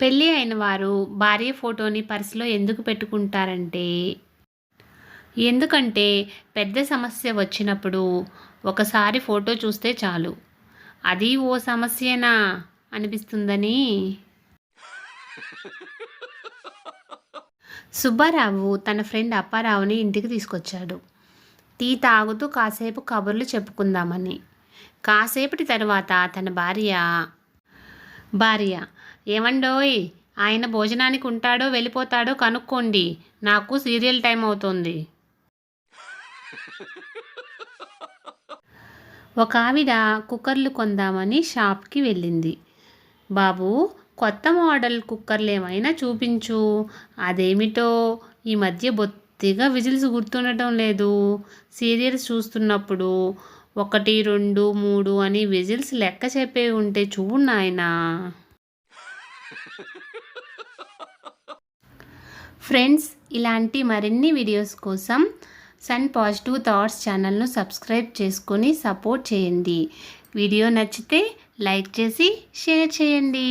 పెళ్ళి అయిన వారు భార్య ఫోటోని పర్సులో ఎందుకు పెట్టుకుంటారంటే? ఎందుకంటే పెద్ద సమస్య వచ్చినప్పుడు ఒకసారి ఫోటో చూస్తే చాలు. అది ఓ సమస్యనా? అనిపిస్తుందని. సుబ్బారావు తన ఫ్రెండ్ అప్పారావుని ఇంటికి తీసుకొచ్చాడు. టీ తాగుతూ కాసేపు కబుర్లు చెప్పుకుందామని. కాసేపటి తర్వాత తన భార్య భార్య. ఏమండోయ్? ఆయన భోజనానికి ఉంటాడో వెళ్ళిపోతాడో కనుక్కోండి. నాకు సీరియల్ టైం అవుతుంది. ఒక ఆవిడ కుక్కర్లు కొందామని షాప్కి వెళ్ళింది. బాబు కొత్త మోడల్ కుక్కర్లు ఏమైనా చూపించు. అదేమిటో? ఈ మధ్య బొత్తిగా విజిల్స్ గుర్తుండటం లేదు. సీరియల్స్ చూస్తున్నప్పుడు ఒకటి రెండు మూడు అని విజిల్స్ లెక్క చెప్పే ఉంటే చూడు నాయనా. ఫ్రెండ్స్ ఇలాంటి మరిన్ని వీడియోస్ కోసం సన్ పాజిటివ్ థాట్స్ ఛానల్ను సబ్స్క్రైబ్ చేసుకొని సపోర్ట్ చేయండి. వీడియో నచ్చితే లైక్ చేసి షేర్ చేయండి.